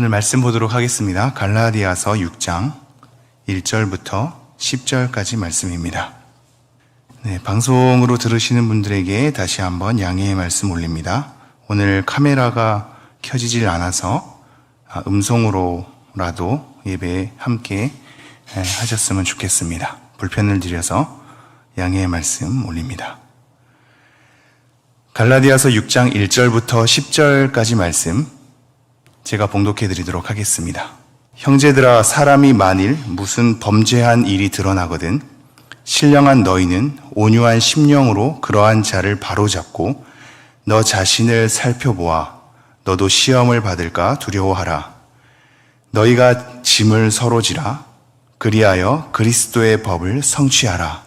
오늘 말씀 보도록 하겠습니다. 갈라디아서 6장 1절부터 10절까지 말씀입니다. 네, 방송으로 들으시는 분들에게 다시 한번 양해의 말씀 올립니다. 오늘 카메라가 켜지질 않아서 아, 음성으로라도 예배에 함께 에, 하셨으면 좋겠습니다. 불편을 드려서 양해의 말씀 올립니다. 갈라디아서 6장 1절부터 10절까지 말씀 제가 봉독해 드리도록 하겠습니다. 형제들아 사람이 만일 무슨 범죄한 일이 드러나거든 신령한 너희는 온유한 심령으로 그러한 자를 바로잡고 너 자신을 살펴보아 너도 시험을 받을까 두려워하라. 너희가 짐을 서로 지라 그리하여 그리스도의 법을 성취하라.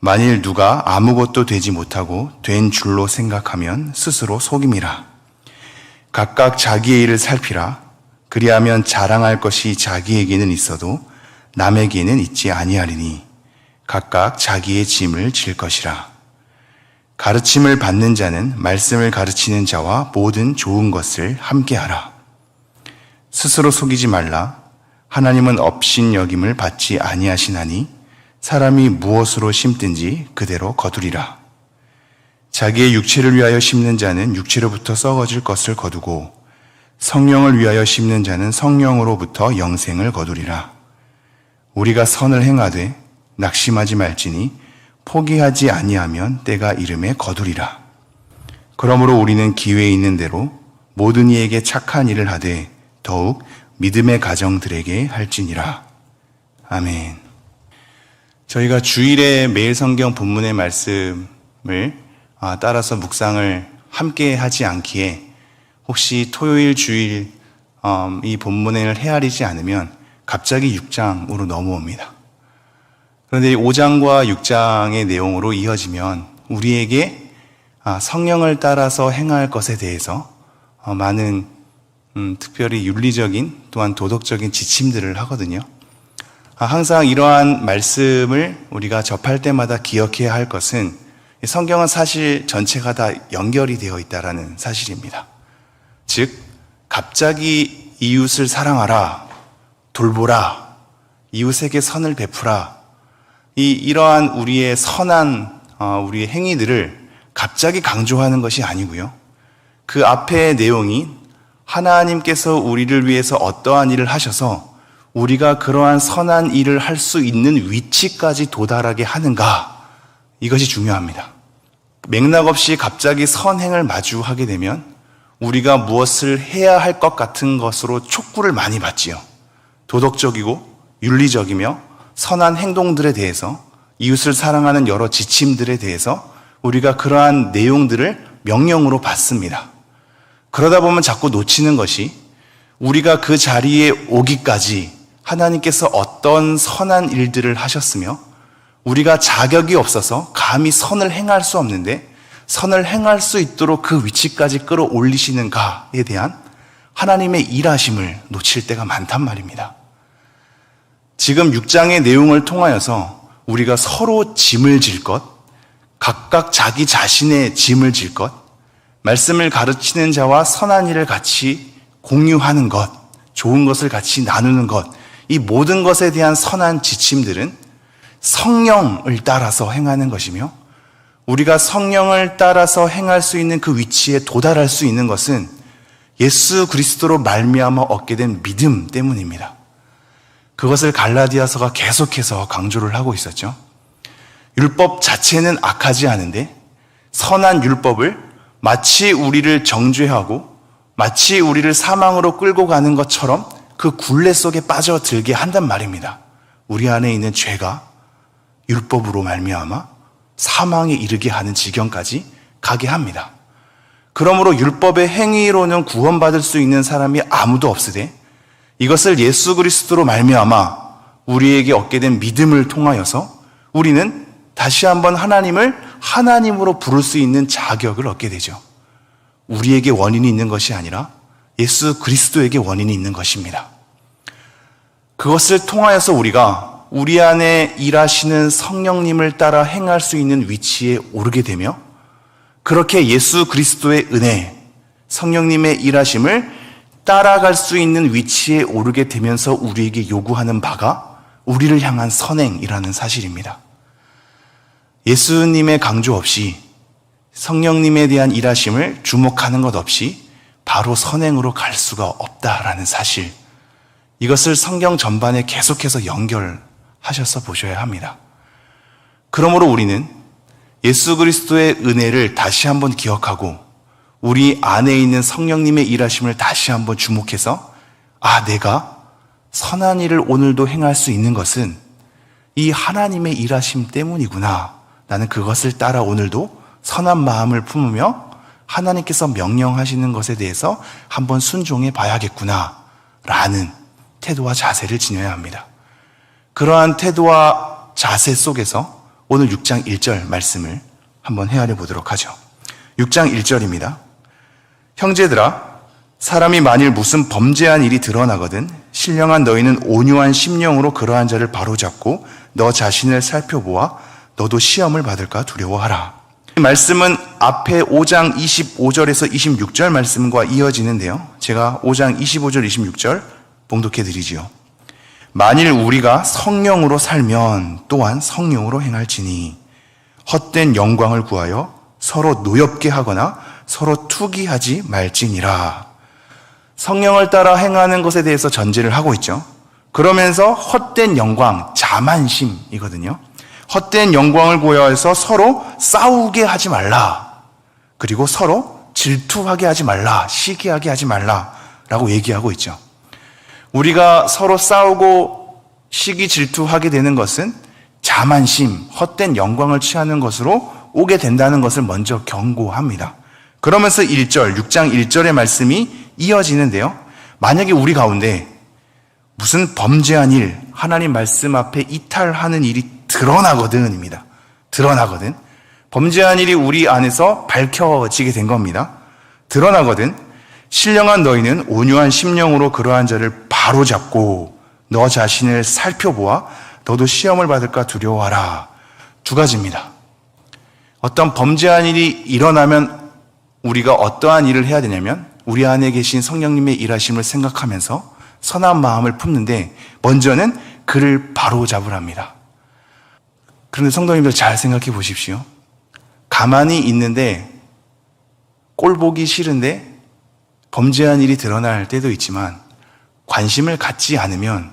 만일 누가 아무것도 되지 못하고 된 줄로 생각하면 스스로 속임이라. 각각 자기의 일을 살피라. 그리하면 자랑할 것이 자기에게는 있어도 남에게는 있지 아니하리니 각각 자기의 짐을 질 것이라. 가르침을 받는 자는 말씀을 가르치는 자와 모든 좋은 것을 함께하라. 스스로 속이지 말라. 하나님은 업신 여김을 받지 아니하시나니 사람이 무엇으로 심든지 그대로 거두리라. 자기의 육체를 위하여 심는 자는 육체로부터 썩어질 것을 거두고 성령을 위하여 심는 자는 성령으로부터 영생을 거두리라. 우리가 선을 행하되 낙심하지 말지니 포기하지 아니하면 때가 이름에 거두리라. 그러므로 우리는 기회 있는 대로 모든 이에게 착한 일을 하되 더욱 믿음의 가정들에게 할지니라. 아멘. 저희가 주일에 매일 성경 본문의 말씀을 아, 따라서 묵상을 함께 하지 않기에 혹시 토요일 주일 음, 이 본문을 헤아리지 않으면 갑자기 6장으로 넘어옵니다. 그런데 5장과 6장의 내용으로 이어지면 우리에게 아, 성령을 따라서 행할 것에 대해서 어, 많은 음, 특별히 윤리적인 또한 도덕적인 지침들을 하거든요. 아, 항상 이러한 말씀을 우리가 접할 때마다 기억해야 할 것은 성경은 사실 전체가 다 연결이 되어 있다라는 사실입니다. 즉, 갑자기 이웃을 사랑하라, 돌보라, 이웃에게 선을 베푸라, 이, 이러한 우리의 선한, 어, 우리의 행위들을 갑자기 강조하는 것이 아니고요. 그 앞의 내용이 하나님께서 우리를 위해서 어떠한 일을 하셔서 우리가 그러한 선한 일을 할 수 있는 위치까지 도달하게 하는가? 이것이 중요합니다. 맥락 없이 갑자기 선행을 마주하게 되면 우리가 무엇을 해야 할 것 같은 것으로 촉구를 많이 받지요. 도덕적이고 윤리적이며 선한 행동들에 대해서 이웃을 사랑하는 여러 지침들에 대해서 우리가 그러한 내용들을 명령으로 받습니다. 그러다 보면 자꾸 놓치는 것이 우리가 그 자리에 오기까지 하나님께서 어떤 선한 일들을 하셨으며 우리가 자격이 없어서 감히 선을 행할 수 없는데 선을 행할 수 있도록 그 위치까지 끌어올리시는가에 대한 하나님의 일하심을 놓칠 때가 많단 말입니다. 지금 6장의 내용을 통하여서 우리가 서로 짐을 질 것, 각각 자기 자신의 짐을 질 것, 말씀을 가르치는 자와 선한 일을 같이 공유하는 것, 좋은 것을 같이 나누는 것, 이 모든 것에 대한 선한 지침들은 성령을 따라서 행하는 것이며 우리가 성령을 따라서 행할 수 있는 그 위치에 도달할 수 있는 것은 예수 그리스도로 말미암아 얻게 된 믿음 때문입니다. 그것을 갈라디아서가 계속해서 강조를 하고 있었죠. 율법 자체는 악하지 않은데 선한 율법을 마치 우리를 정죄하고 마치 우리를 사망으로 끌고 가는 것처럼 그 굴레 속에 빠져들게 한단 말입니다. 우리 안에 있는 죄가 율법으로 말미암아 사망에 이르게 하는 지경까지 가게 합니다. 그러므로 율법의 행위로는 구원받을 수 있는 사람이 아무도 없으되 이것을 예수 그리스도로 말미암아 우리에게 얻게 된 믿음을 통하여서 우리는 다시 한번 하나님을 하나님으로 부를 수 있는 자격을 얻게 되죠. 우리에게 원인이 있는 것이 아니라 예수 그리스도에게 원인이 있는 것입니다. 그것을 통하여서 우리가 우리 안에 일하시는 성령님을 따라 행할 수 있는 위치에 오르게 되며 그렇게 예수 그리스도의 은혜, 성령님의 일하심을 따라갈 수 있는 위치에 오르게 되면서 우리에게 요구하는 바가 우리를 향한 선행이라는 사실입니다. 예수님의 강조 없이 성령님에 대한 일하심을 주목하는 것 없이 바로 선행으로 갈 수가 없다라는 사실. 이것을 성경 전반에 계속해서 연결 하셔서 보셔야 합니다. 그러므로 우리는 예수 그리스도의 은혜를 다시 한번 기억하고 우리 안에 있는 성령님의 일하심을 다시 한번 주목해서 아, 내가 선한 일을 오늘도 행할 수 있는 것은 이 하나님의 일하심 때문이구나. 나는 그것을 따라 오늘도 선한 마음을 품으며 하나님께서 명령하시는 것에 대해서 한번 순종해 봐야겠구나. 라는 태도와 자세를 지녀야 합니다. 그러한 태도와 자세 속에서 오늘 6장 1절 말씀을 한번 헤아려 보도록 하죠. 6장 1절입니다. 형제들아, 사람이 만일 무슨 범죄한 일이 드러나거든 신령한 너희는 온유한 심령으로 그러한 자를 바로잡고 너 자신을 살펴보아 너도 시험을 받을까 두려워하라. 이 말씀은 앞에 5장 25절에서 26절 말씀과 이어지는데요. 제가 5장 25절, 26절 봉독해 드리지요. 만일 우리가 성령으로 살면 또한 성령으로 행할지니 헛된 영광을 구하여 서로 노엽게 하거나 서로 투기하지 말지니라. 성령을 따라 행하는 것에 대해서 전제를 하고 있죠. 그러면서 헛된 영광, 자만심이거든요. 헛된 영광을 구하여서 서로 싸우게 하지 말라. 그리고 서로 질투하게 하지 말라. 시기하게 하지 말라. 라고 얘기하고 있죠. 우리가 서로 싸우고 시기 질투하게 되는 것은 자만심, 헛된 영광을 취하는 것으로 오게 된다는 것을 먼저 경고합니다. 그러면서 1절, 6장 1절의 말씀이 이어지는데요. 만약에 우리 가운데 무슨 범죄한 일, 하나님 말씀 앞에 이탈하는 일이 드러나거든입니다. 드러나거든. 범죄한 일이 우리 안에서 밝혀지게 된 겁니다. 드러나거든. 신령한 너희는 온유한 심령으로 그러한 자를 바로잡고 너 자신을 살펴보아 너도 시험을 받을까 두려워하라. 두 가지입니다. 어떤 범죄한 일이 일어나면 우리가 어떠한 일을 해야 되냐면 우리 안에 계신 성령님의 일하심을 생각하면서 선한 마음을 품는데 먼저는 그를 바로잡으랍니다. 그런데 성도님들 잘 생각해 보십시오. 가만히 있는데 꼴 보기 싫은데 범죄한 일이 드러날 때도 있지만 관심을 갖지 않으면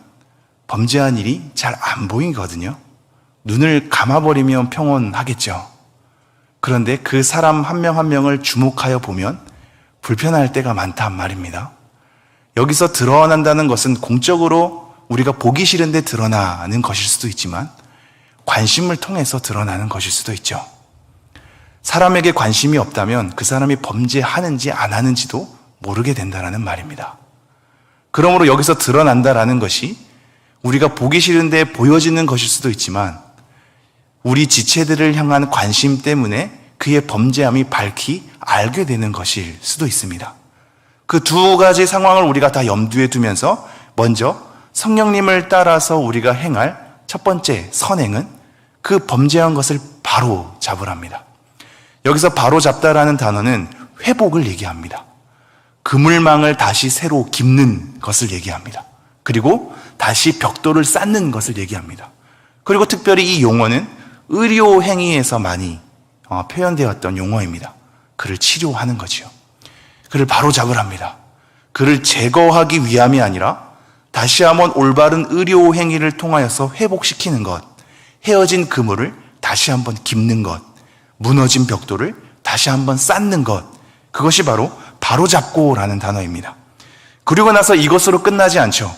범죄한 일이 잘 안 보이거든요. 눈을 감아버리면 평온하겠죠. 그런데 그 사람 한명한 명을 주목하여 보면 불편할 때가 많단 말입니다. 여기서 드러난다는 것은 공적으로 우리가 보기 싫은데 드러나는 것일 수도 있지만 관심을 통해서 드러나는 것일 수도 있죠. 사람에게 관심이 없다면 그 사람이 범죄하는지 안 하는지도 모르게 된다는 말입니다. 그러므로 여기서 드러난다라는 것이 우리가 보기 싫은데 보여지는 것일 수도 있지만 우리 지체들을 향한 관심 때문에 그의 범죄함이 밝히 알게 되는 것일 수도 있습니다. 그 두 가지 상황을 우리가 다 염두에 두면서 먼저 성령님을 따라서 우리가 행할 첫 번째 선행은 그 범죄한 것을 바로 잡으랍니다. 여기서 바로 잡다라는 단어는 회복을 얘기합니다. 그물망을 다시 새로 깁는 것을 얘기합니다. 그리고 다시 벽돌을 쌓는 것을 얘기합니다. 그리고 특별히 이 용어는 의료 행위에서 많이 어, 표현되었던 용어입니다. 그를 치료하는 거지요. 그를 바로 잡으랍니다. 그를 제거하기 위함이 아니라 다시 한번 올바른 의료 행위를 통하여서 회복시키는 것, 헤어진 그물을 다시 한번 깁는 것, 무너진 벽돌을 다시 한번 쌓는 것, 그것이 바로 바로잡고 라는 단어입니다. 그리고 나서 이것으로 끝나지 않죠.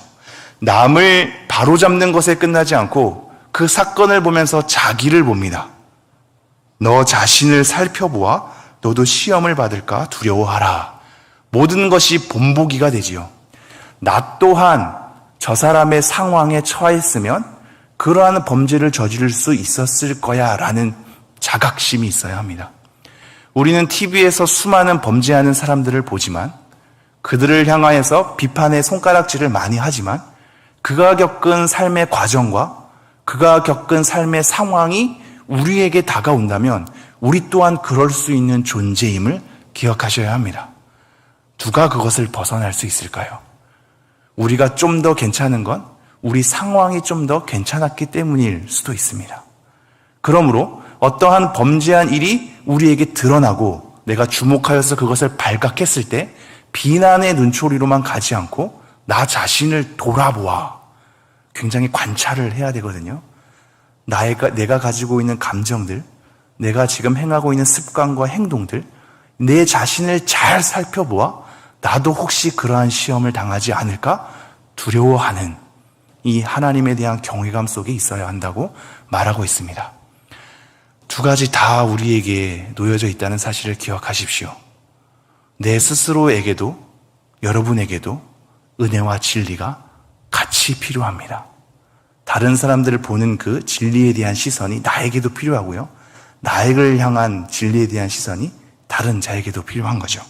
남을 바로잡는 것에 끝나지 않고 그 사건을 보면서 자기를 봅니다. 너 자신을 살펴보아 너도 시험을 받을까 두려워하라. 모든 것이 본보기가 되지요. 나 또한 저 사람의 상황에 처했으면 그러한 범죄를 저지를 수 있었을 거야 라는 자각심이 있어야 합니다. 우리는 TV에서 수많은 범죄하는 사람들을 보지만 그들을 향하여서 비판의 손가락질을 많이 하지만 그가 겪은 삶의 과정과 그가 겪은 삶의 상황이 우리에게 다가온다면 우리 또한 그럴 수 있는 존재임을 기억하셔야 합니다. 누가 그것을 벗어날 수 있을까요? 우리가 좀 더 괜찮은 건 우리 상황이 좀 더 괜찮았기 때문일 수도 있습니다. 그러므로 어떠한 범죄한 일이 우리에게 드러나고 내가 주목하여서 그것을 발각했을 때 비난의 눈초리로만 가지 않고 나 자신을 돌아보아 굉장히 관찰을 해야 되거든요. 나가, 내가 가지고 있는 감정들, 내가 지금 행하고 있는 습관과 행동들, 내 자신을 잘 살펴보아 나도 혹시 그러한 시험을 당하지 않을까 두려워하는 이 하나님에 대한 경외감 속에 있어야 한다고 말하고 있습니다. 두 가지 다 우리에게 놓여져 있다는 사실을 기억하십시오. 내 스스로에게도 여러분에게도 은혜와 진리가 같이 필요합니다. 다른 사람들을 보는 그 진리에 대한 시선이 나에게도 필요하고요. 나에게 향한 진리에 대한 시선이 다른 자에게도 필요한 거죠.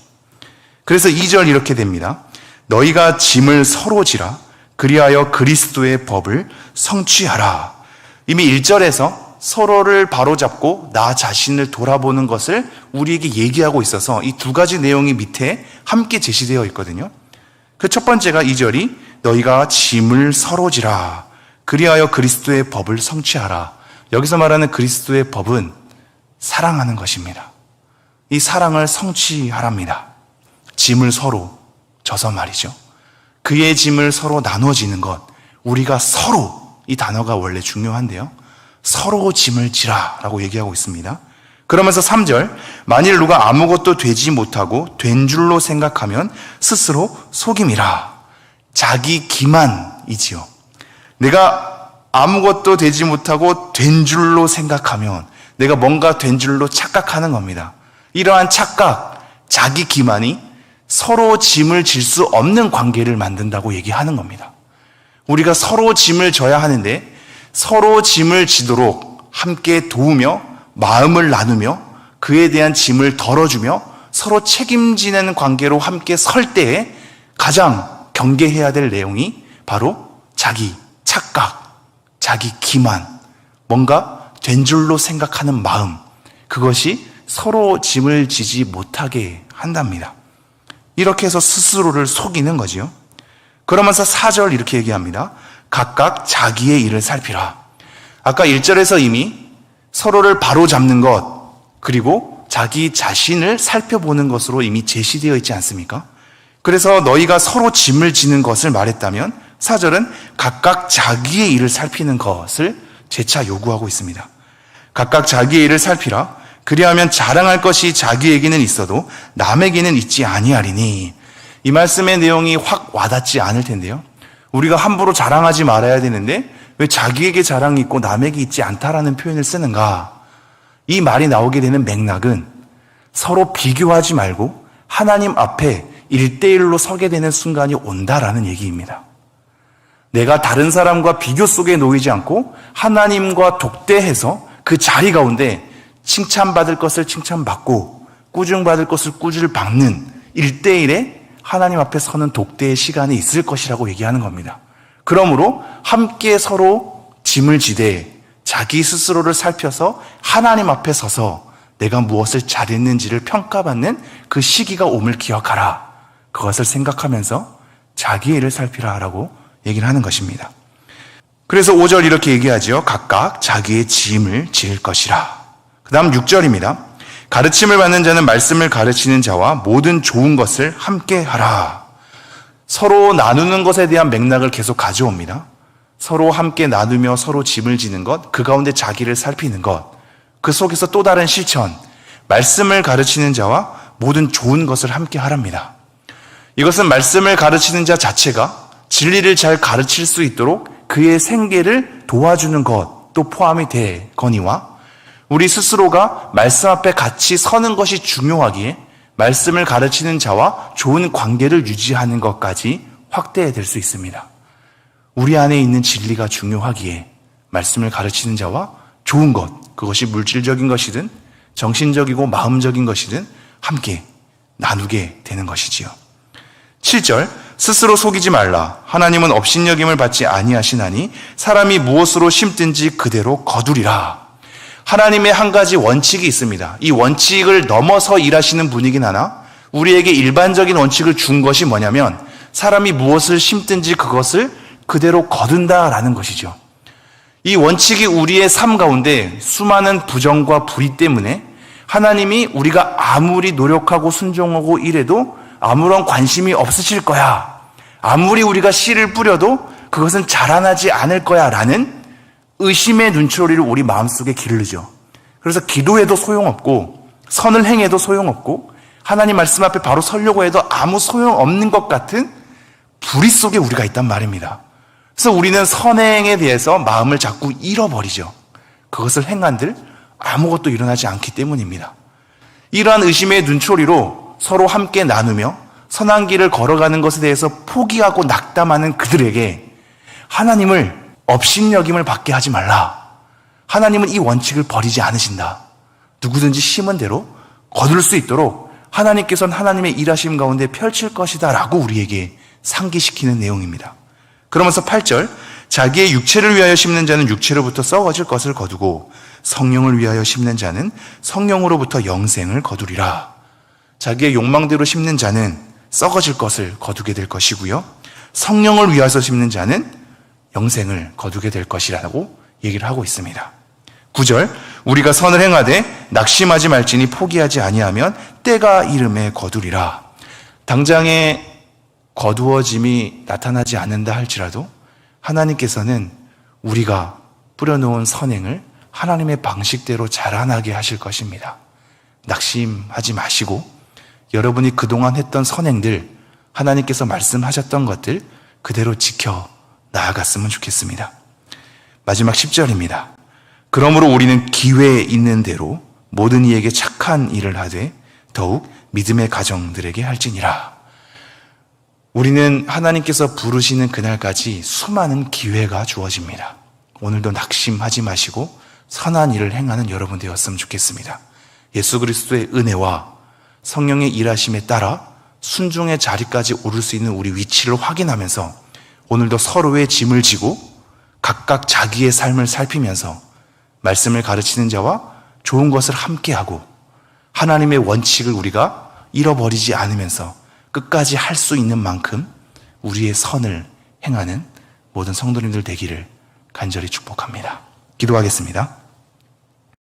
그래서 2절 이렇게 됩니다. 너희가 짐을 서로 지라 그리하여 그리스도의 법을 성취하라. 이미 1절에서 서로를 바로잡고 나 자신을 돌아보는 것을 우리에게 얘기하고 있어서 이 두 가지 내용이 밑에 함께 제시되어 있거든요. 그 첫 번째가 2절이 너희가 짐을 서로 지라 그리하여 그리스도의 법을 성취하라. 여기서 말하는 그리스도의 법은 사랑하는 것입니다. 이 사랑을 성취하랍니다. 짐을 서로 져서 말이죠. 그의 짐을 서로 나눠지는 것. 우리가 서로 이 단어가 원래 중요한데요. 서로 짐을 지라 라고 얘기하고 있습니다. 그러면서 3절 만일 누가 아무것도 되지 못하고 된 줄로 생각하면 스스로 속임이라. 자기 기만이지요. 내가 아무것도 되지 못하고 된 줄로 생각하면 내가 뭔가 된 줄로 착각하는 겁니다. 이러한 착각, 자기 기만이 서로 짐을 질 수 없는 관계를 만든다고 얘기하는 겁니다. 우리가 서로 짐을 져야 하는데 서로 짐을 지도록 함께 도우며 마음을 나누며 그에 대한 짐을 덜어주며 서로 책임지는 관계로 함께 설 때에 가장 경계해야 될 내용이 바로 자기 착각, 자기 기만, 뭔가 된 줄로 생각하는 마음, 그것이 서로 짐을 지지 못하게 한답니다. 이렇게 해서 스스로를 속이는 거지요. 그러면서 4절 이렇게 얘기합니다. 각각 자기의 일을 살피라. 아까 1절에서 이미 서로를 바로 잡는 것, 그리고 자기 자신을 살펴보는 것으로 이미 제시되어 있지 않습니까? 그래서 너희가 서로 짐을 지는 것을 말했다면 4절은 각각 자기의 일을 살피는 것을 재차 요구하고 있습니다. 각각 자기의 일을 살피라. 그리하면 자랑할 것이 자기에게는 있어도 남에게는 있지 아니하리니 이 말씀의 내용이 확 와닿지 않을 텐데요. 우리가 함부로 자랑하지 말아야 되는데 왜 자기에게 자랑이 있고 남에게 있지 않다라는 표현을 쓰는가? 이 말이 나오게 되는 맥락은 서로 비교하지 말고 하나님 앞에 일대일로 서게 되는 순간이 온다라는 얘기입니다. 내가 다른 사람과 비교 속에 놓이지 않고 하나님과 독대해서 그 자리 가운데 칭찬받을 것을 칭찬받고 꾸중받을 것을 꾸중받는 일대일에 하나님 앞에 서는 독대의 시간이 있을 것이라고 얘기하는 겁니다. 그러므로 함께 서로 짐을 지되 자기 스스로를 살펴서 하나님 앞에 서서 내가 무엇을 잘했는지를 평가받는 그 시기가 옴을 기억하라. 그것을 생각하면서 자기 일을 살피라라고 얘기를 하는 것입니다. 그래서 5절 이렇게 얘기하죠. 각각 자기의 짐을 지을 것이라. 그 다음 6절입니다. 가르침을 받는 자는 말씀을 가르치는 자와 모든 좋은 것을 함께 하라. 서로 나누는 것에 대한 맥락을 계속 가져옵니다. 서로 함께 나누며 서로 짐을 지는 것, 그 가운데 자기를 살피는 것, 그 속에서 또 다른 실천, 말씀을 가르치는 자와 모든 좋은 것을 함께 하랍니다. 이것은 말씀을 가르치는 자 자체가 진리를 잘 가르칠 수 있도록 그의 생계를 도와주는 것도 포함이 되거니와 우리 스스로가 말씀 앞에 같이 서는 것이 중요하기에 말씀을 가르치는 자와 좋은 관계를 유지하는 것까지 확대될 수 있습니다. 우리 안에 있는 진리가 중요하기에 말씀을 가르치는 자와 좋은 것, 그것이 물질적인 것이든 정신적이고 마음적인 것이든 함께 나누게 되는 것이지요. 7절 스스로 속이지 말라 하나님은 업신여김을 받지 아니하시나니 사람이 무엇으로 심든지 그대로 거두리라 하나님의 한 가지 원칙이 있습니다. 이 원칙을 넘어서 일하시는 분이긴 하나 우리에게 일반적인 원칙을 준 것이 뭐냐면 사람이 무엇을 심든지 그것을 그대로 거둔다라는 것이죠. 이 원칙이 우리의 삶 가운데 수많은 부정과 불의 때문에 하나님이 우리가 아무리 노력하고 순종하고 이래도 아무런 관심이 없으실 거야. 아무리 우리가 씨를 뿌려도 그것은 자라나지 않을 거야. 라는 의심의 눈초리를 우리 마음속에 기르죠. 그래서 기도해도 소용없고 선을 행해도 소용없고 하나님 말씀 앞에 바로 서려고 해도 아무 소용없는 것 같은 불의 속에 우리가 있단 말입니다. 그래서 우리는 선행에 대해서 마음을 자꾸 잃어버리죠. 그것을 행한들 아무것도 일어나지 않기 때문입니다. 이러한 의심의 눈초리로 서로 함께 나누며 선한 길을 걸어가는 것에 대해서 포기하고 낙담하는 그들에게 하나님을 업신여김을 받게 하지 말라. 하나님은 이 원칙을 버리지 않으신다. 누구든지 심은 대로 거둘 수 있도록 하나님께서는 하나님의 일하심 가운데 펼칠 것이다 라고 우리에게 상기시키는 내용입니다. 그러면서 8절 자기의 육체를 위하여 심는 자는 육체로부터 썩어질 것을 거두고 성령을 위하여 심는 자는 성령으로부터 영생을 거두리라. 자기의 욕망대로 심는 자는 썩어질 것을 거두게 될 것이고요. 성령을 위하여 심는 자는 영생을 거두게 될 것이라고 얘기를 하고 있습니다. 9절 우리가 선을 행하되 낙심하지 말지니 포기하지 아니하면 때가 이름에 거두리라. 당장에 거두어짐이 나타나지 않는다 할지라도 하나님께서는 우리가 뿌려놓은 선행을 하나님의 방식대로 자라나게 하실 것입니다. 낙심하지 마시고 여러분이 그동안 했던 선행들 하나님께서 말씀하셨던 것들 그대로 지켜 나아갔으면 좋겠습니다. 마지막 10절입니다. 그러므로 우리는 기회에 있는 대로 모든 이에게 착한 일을 하되 더욱 믿음의 가정들에게 할지니라. 우리는 하나님께서 부르시는 그날까지 수많은 기회가 주어집니다. 오늘도 낙심하지 마시고 선한 일을 행하는 여러분 되었으면 좋겠습니다. 예수 그리스도의 은혜와 성령의 일하심에 따라 순종의 자리까지 오를 수 있는 우리 위치를 확인하면서 오늘도 서로의 짐을 지고 각각 자기의 삶을 살피면서 말씀을 가르치는 자와 좋은 것을 함께하고 하나님의 원칙을 우리가 잃어버리지 않으면서 끝까지 할 수 있는 만큼 우리의 선을 행하는 모든 성도님들 되기를 간절히 축복합니다. 기도하겠습니다.